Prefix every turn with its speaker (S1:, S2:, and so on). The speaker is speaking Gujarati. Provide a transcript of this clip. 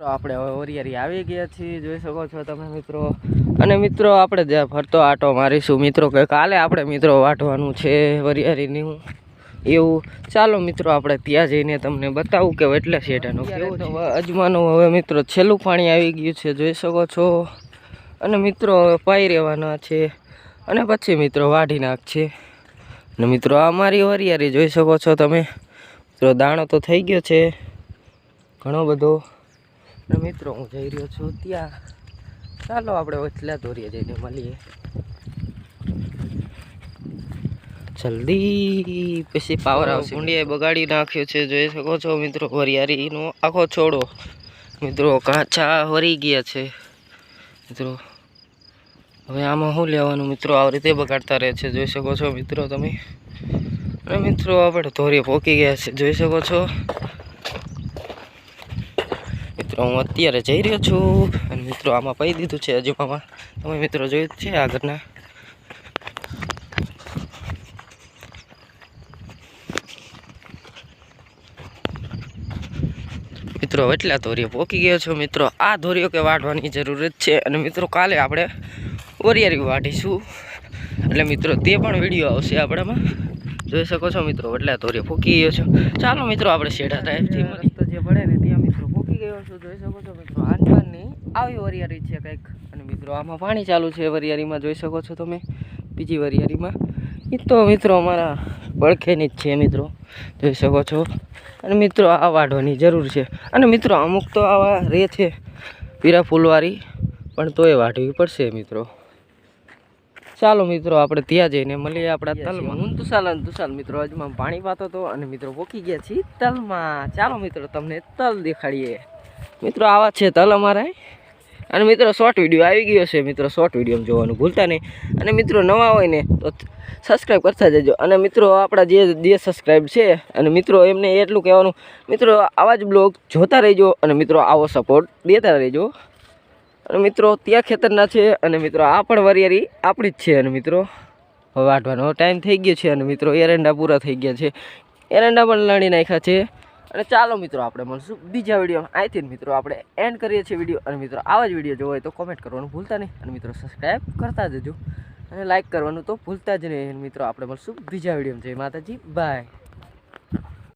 S1: તો આપણે હવે ઓરિયારી આવી ગયા છીએ જોઈ શકો છો તમે મિત્રો. અને મિત્રો આપણે જ્યાં ફરતો આટો મારીશું મિત્રો કે કાલે આપણે મિત્રો વાટવાનું છે વરિયારીનું એવું. ચાલો મિત્રો આપણે ત્યાં જઈને તમને બતાવું કે એટલે શેઠાનું કેવું અજમાનું હવે મિત્રો છેલ્લું પાણી આવી ગયું છે જોઈ શકો છો. અને મિત્રો હવે પાઈ રહેવાના છે. અને પછી મિત્રો વાઢી નાખશે. અને મિત્રો આ મારી વરિયારી જોઈ શકો છો તમે. મિત્રો દાણો તો થઈ ગયો છે. ઘણો બધો. અને મિત્રો હું જઈ રહ્યો છું ત્યાં. ચાલો આપણે વચલા દોરીએ જઈને મળીએ. જલ્દી પછી પાવર આવશે. ઊંડિયાએ બગાડી નાખ્યો છે જોઈ શકો છો મિત્રો વરિયાળીનો આખો છોડો. મિત્રો કાચા વરી ગયા છે. મિત્રો હવે આમાં શું લેવાનું? મિત્રો આવી રીતે બગાડતા રહે છે જોઈ શકો છો મિત્રો તમે. અને મિત્રો આપણે ધોરીએ પોકી ગયા છે જોઈ શકો છો. હું અત્યારે જઈ રહ્યો છું. અને મિત્રો, આમાં પહી દીધું છે અજમામાં તમે મિત્રો જોયું છે આગળના. મિત્રો એટલા ધોરીઓ પોકી ગયો છો. મિત્રો, આ ધોરીઓ કે વાઢવાની જરૂરત છે. અને મિત્રો, કાલે આપણે ઓરિયારી વાઢીશું. એટલે મિત્રો, તે પણ વીડિયો આવશે આપણામાં. જોઈ શકો છો મિત્રો, એટલા ધોરીઓ પોકી ગયો છો. ચાલો મિત્રો, આપણે શેડા ટાઈપથી જે પડે ને ત્યાં મિત્રો છું જોઈ શકો છો મિત્રો આનપાનની આવી વરિયારી છે કંઈક. અને મિત્રો આમાં પાણી ચાલુ છે વરિયારીમાં જોઈ શકો છો તમે બીજી વરિયારીમાં એ તો મિત્રો અમારા બળખેની જ છે મિત્રો જોઈ શકો છો. અને મિત્રો આ વાઢવાની જરૂર છે. અને મિત્રો અમુક તો આવા રે છે પીરા ફૂલવાળી પણ તોય વાઢવી પડશે મિત્રો. ચાલો મિત્રો આપણે ત્યાં જઈને મળીએ આપણા તલમાં. હું તુસાલ અને તુસાલ મિત્રો અજમાં પાણી પાતો હતો અને મિત્રો પોકી ગયા છીએ તલમાં. ચાલો મિત્રો તમને તલ દેખાડીએ. મિત્રો, આવા છે તલ અમારા. અને મિત્રો શોર્ટ વીડિયો આવી ગયો છે. મિત્રો શોર્ટ વીડિયો જોવાનું ભૂલતા નહીં. અને મિત્રો, નવા હોય ને, તો સબસ્ક્રાઈબ કરતા જજો. અને મિત્રો, આપણા જે જે સબસ્ક્રાઈબ છે, અને મિત્રો, એમને એટલું કહેવાનું, મિત્રો, આવા જ બ્લોગ જોતા રહેજો. અને મિત્રો, આવો સપોર્ટ દેતા રહેજો. અને મિત્રો, ત્યાં ખેતરના છે. અને મિત્રો, આ પણ વરિયારી આપણી જ છે. અને મિત્રો વાઢવાનો ટાઈમ થઈ ગયો છે. અને મિત્રો, એરંડા પૂરા થઈ ગયા છે. એરંડા પણ લણી નાખ્યા છે. અને ચાલો મિત્રો, આપણે મળશું બીજા વિડીયોમાં અહીંથી મિત્રો, આપણે એન્ડ કરીએ છીએ વીડિયો અને મિત્રો, આવા જ વીડિયો જોવો હોય તો કોમેન્ટ કરવાનું ભૂલતા નહીં. અને મિત્રો સબસ્ક્રાઈબ કરતા જજો. અને લાઇક કરવાનું તો ભૂલતા જ નહીં. મિત્રો, આપણે મળશું બીજા વિડીયોમાં જય માતાજી. બાય